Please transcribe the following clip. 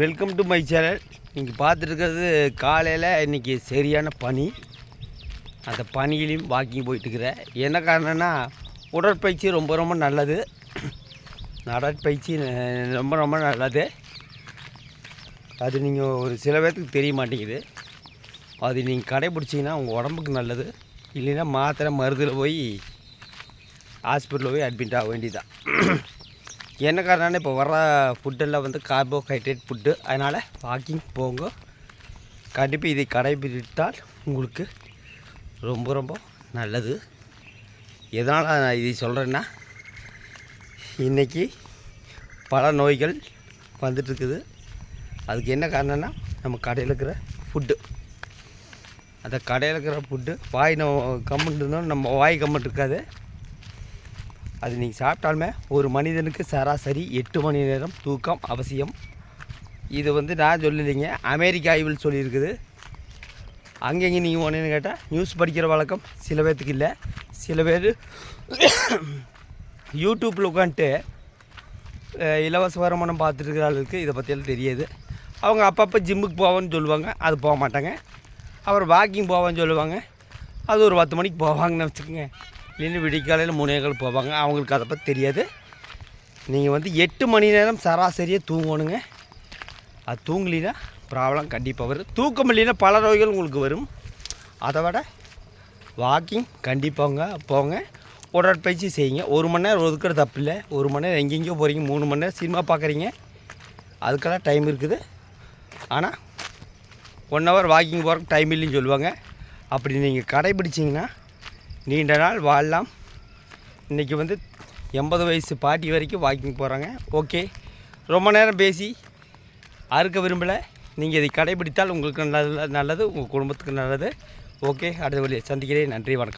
Welcome to my channel நீங்கள் பார்த்துருக்கிறது காலையில் இன்றைக்கி சரியான பனி. அந்த பனியிலையும் வாக்கிங் போயிட்டுருக்குறேன் என்ன காரணம்னா உடற்பயிற்சி ரொம்ப ரொம்ப நல்லது. நடற்பயிற்சி ரொம்ப ரொம்ப நல்லது. அது நீங்கள் ஒரு சில பேர்த்துக்கு தெரிய மாட்டேங்குது. அது நீங்கள் கடைப்பிடிச்சிங்கன்னா உங்கள் உடம்புக்கு நல்லது. இல்லைன்னா மாத்திரை மருந்தில் போய் ஹாஸ்பிட்டலில் போய் அட்மிட் ஆக வேண்டியதுதான். என்ன காரணம்னா இப்போ வர்ற ஃபுட்டெல்லாம் வந்து கார்போஹைட்ரேட் ஃபுட்டு அதனால் வாக்கிங் போங்க. கண்டிப்பாக இதை கடைபிடித்தால் உங்களுக்கு ரொம்ப ரொம்ப நல்லது. எதனால் நான் இதை சொல்கிறேன்னா இன்றைக்கி பல நோய்கள் வந்துட்டுருக்குது. அதுக்கு என்ன காரணம்னா நம்ம கடையில் இருக்கிற ஃபுட்டு அந்த கடையில் இருக்கிற ஃபுட்டு வாய் நம்ம கம்முன்னு இருந்தோம் நம்ம வாய் கம்முன்னு இருக்காது. அது நீங்கள் சாப்பிட்டாலுமே ஒரு மனிதனுக்கு சராசரி எட்டு மணி நேரம் தூக்கம் அவசியம். இது வந்து நான் சொல்லலைங்க அமெரிக்க ஆய்வில் சொல்லியிருக்குது. அங்கங்கே நீங்கள் ஒன்றுன்னு கேட்டால் நியூஸ் படிக்கிற வழக்கம் சில பேர்த்துக்கு இல்லை. சில பேர் யூடியூப்பில் உட்காந்துட்டு இலவச வருமானம் பார்த்துட்டு அளவுக்கு ஆளுக்கு இதை பற்றியெல்லாம் தெரியாது. அவங்க அப்பப்போ ஜிம்முக்கு போவேன்னு சொல்லுவாங்க அது போக மாட்டாங்க. அப்புறம் வாக்கிங் போவேன்னு சொல்லுவாங்க அது ஒரு பத்து மணிக்கு போவாங்கன்னு வச்சுக்கோங்க. இல்லைன்னு விடிக்காலையில் மூணேகால் போவாங்க. அவங்களுக்கு அதை பற்றி தெரியாது. நீங்கள் வந்து எட்டு மணி நேரம் சராசரியாக தூங்கணுங்க. அது தூங்கலினா ப்ராப்ளம் கண்டிப்பாக வரும். தூக்கம் இல்லைன்னா பல நோய்கள் உங்களுக்கு வரும். அதை விட வாக்கிங் கண்டிப்பாங்க போங்க. உடற்பயிற்சி செய்யுங்க. ஒரு மணி நேரம் ஒதுக்கிற தப்பு இல்லை. ஒரு மணி நேரம் எங்கெங்கேயோ போகிறீங்க மூணு மணி நேரம் சினிமா பார்க்குறீங்க. அதுக்கெல்லாம் டைம் இருக்குது. ஆனால் ஒன் ஹவர் வாக்கிங் போகிறக்கு டைம் இல்லைன்னு சொல்லுவாங்க. அப்படி நீங்கள் கடைபிடிச்சிங்கன்னா நீண்ட நாள் வாழலாம். இன்றைக்கி வந்து எண்பது வயசு பாட்டி வரைக்கும் வாக்கிங் போகிறாங்க ஓகே. ரொம்ப நேரம் பேசி அறுக்க விரும்பலை. நீங்கள் இதை கடைபிடித்தால் உங்களுக்கு நல்லது நல்லது உங்கள் குடும்பத்துக்கு நல்லது. ஓகே. அடுத்த வழியை சந்திக்கிறேன். நன்றி வணக்கம்.